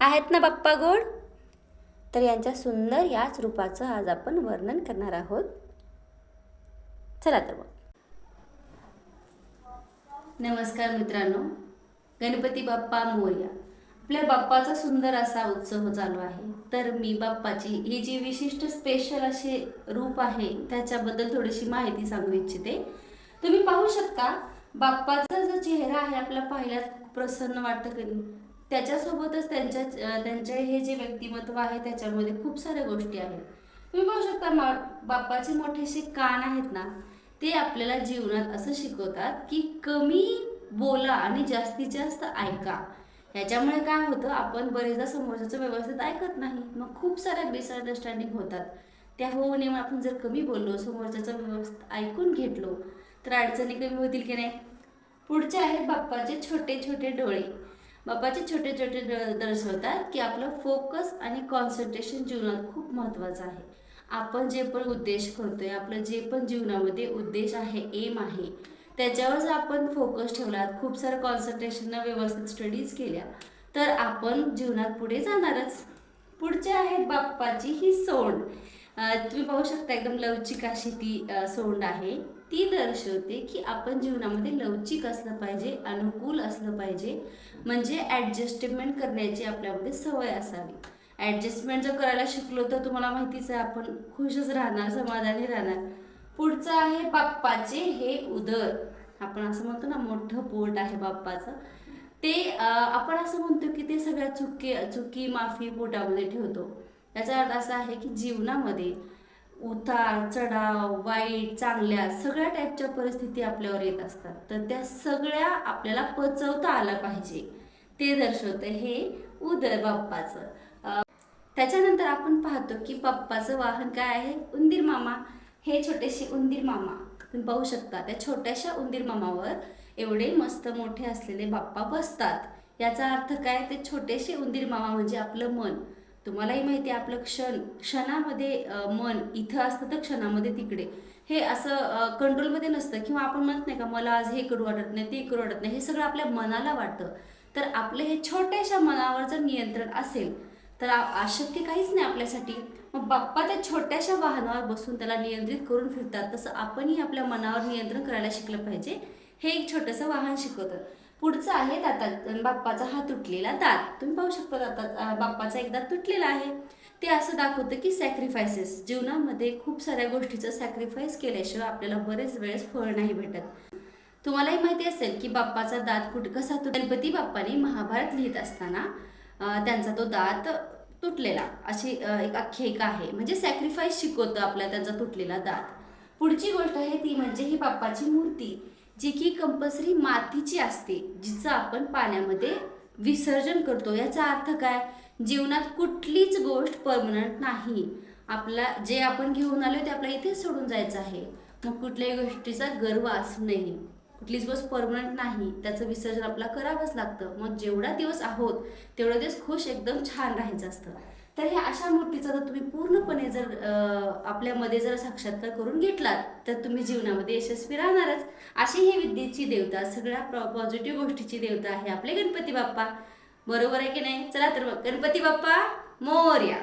आहेत ना बाप्पा गोड? तर यांच्या सुंदर याच रूपाचं आज आपण वर्णन करणार आहोत. चला तर मग. नमस्कार मित्रांनो. गणपती बाप्पा मोर्या. आपल्या बाप्पाचा सुंदर असा उत्सव चालू आहे. तर मी बाप्पाची ही जी विशिष्ट स्पेशल असे रूप आहे त्याच्याबद्दल थोडीशी माहिती सांगू इच्छिते. तुम्ही पाहू शकता बाप्पाचा जो चेहरा आहे आपला पाहिल्यास प्रसन्न वाटतं कधी. त्याच्यासोबतच त्यांच्या त्यांचे हे जे व्यक्तिमत्व आहे त्याच्यामध्ये खूप साऱ्या गोष्टी आहेत. तुम्ही पाहू शकता मा बाप्पाचे मोठेसे कान आहेत ना ते आपल्याला जीवनात असं शिकवतात की कमी बोला आणि जास्तीत जास्त ऐका. ह्याच्यामुळे काय होतं आपण बरेचदा समोरच्याचं व्यवस्थित ऐकत नाही. मग खूप साऱ्या मिसअंडरस्टँडिंग होतात. त्या होऊ नये आपण जर कमी बोललो समोरच्याचं व्यवस्थित ऐकून घेतलो तर अडचणी कमी होतील की नाही? पुढचे आहेत बाप्पाचे छोटे छोटे डोळे. बाप्पाचे छोटे छोटे दर्शवतात की आपलं फोकस आणि कॉन्सन्ट्रेशन जीवनात खूप महत्त्वाचं आहे. आपण जे पण उद्देश करतोय आपलं जे पण जीवनामध्ये उद्देश आहे एम आहे त्याच्यावर जर आपण फोकस ठेवला खूप सारं कॉन्सन्ट्रेशननं व्यवस्थित स्टडीज केल्या तर आपण जीवनात पुढे जाणारच. पुढचे आहेत बाप्पाची ही सोंड. तुम्ही पाहू शकता एकदम लवचिक अशी ती सोंड आहे. ती दर्शवते की आपण जीवनामध्ये लवचिक असलं पाहिजे अनुकूल असलं पाहिजे. म्हणजे ॲडजस्टमेंट करण्याची आपल्यामध्ये सवय असावी. ॲडजस्टमेंट जर करायला शिकलो तर तुम्हाला माहितीच आहे आपण खुशच राहणार समाधानी राहणार. पुढचं आहे बाप्पाचे हे उदर. आपण असं म्हणतो ना मोठं पोट आहे बाप्पाचं. ते आपण असं म्हणतो की ते सगळ्या चुकी चुकी माफी पोटामध्ये ठेवतो. याचा अर्थ असा आहे की जीवनामध्ये उतार चढाव वाईट चांगल्या सगळ्या टाईपच्या परिस्थिती आपल्यावर येत असतात. तर त्या सगळ्या आपल्याला पचवता आल्या पाहिजे. ते दर्शवतं हे उदर बाप्पाचं. त्याच्यानंतर आपण पाहतो की बाप्पाचं वाहन काय आहे? उंदीर मामा. हे छोटेसे उंदीर मामा. तुम्ही पाहू शकता त्या छोट्याशा उंदीर मामावर एवढे मस्त मोठे असलेले बाप्पा बसतात. याचा अर्थ काय? ते छोटेसे उंदीर मामा म्हणजे आपलं मन. तुम्हालाही माहिती आहे आपलं क्षण क्षणामध्ये मन इथं असतं तर क्षणामध्ये तिकडे. हे असं कंट्रोलमध्ये नसतं किंवा आपण म्हणत नाही का मला आज हे करू वाटत नाही ते करू वाटत नाही. हे सगळं आपल्या मनाला वाटतं. तर आपलं हे छोट्याशा मनावर जर नियंत्रण असेल तर अशक्य काहीच नाही आपल्यासाठी. मग बाप्पा त्या छोट्याशा वाहनावर बसून त्याला नियंत्रित करून फिरतात. तसं आपणही आपल्या मनावर नियंत्रण करायला शिकलं पाहिजे. हे एक छोटंसं वाहन शिकवतं. पुढचं आहे दातात बाप्पाचा हा तुटलेला दात. तुम्ही पाहू शकता दातात बाप्पाचा एक दात तुटलेला आहे. ते असं दाखवतं की सॅक्रिफायसेस जीवनामध्ये खूप साऱ्या गोष्टीचं सॅक्रिफाईस केल्याशिवाय आपल्याला बरेच वेळेस फळ नाही भेटत. तुम्हालाही माहिती असेल की बाप्पाचा दात कुठ कसा तुट गणपती बाप्पाने महाभारत लिहित असताना त्यांचा तो दात तुटलेला. अशी एक आख्यायिका आहे. म्हणजे सॅक्रिफाईस शिकवतं आपल्या त्यांचा तुटलेला दात. पुढची गोष्ट आहे ती म्हणजे ही बाप्पाची मूर्ती. जी की कंपल्सरी मातीची असते जिचं आपण पाण्यामध्ये विसर्जन करतो. याचा अर्थ काय? जीवनात कुठलीच गोष्ट परमनंट नाही. आपला जे आपण घेऊन आलो ते आपल्या इथेच सोडून जायचं आहे. मग कुठल्याही गोष्टीचा गर्व असू नये कुठलीच गोष्ट परमनंट नाही. त्याचं विसर्जन आपला करावंच लागतं. मग जेवढा दिवस आहोत तेवढा दिवस खुश एकदम छान राहायचं असतं. तर हे अशा मूर्तीचा जर तुम्ही पूर्णपणे जर आपल्यामध्ये जर साक्षात्कार करून घेतलात तर तुम्ही जीवनामध्ये यशस्वी राहणारच. अशी ही विद्येची देवता सगळ्या पॉझिटिव्ह गोष्टीची देवता आहे आपले गणपती बाप्पा. बरोबर आहे की नाही? चला तर मग गणपती बाप्पा मोर्या.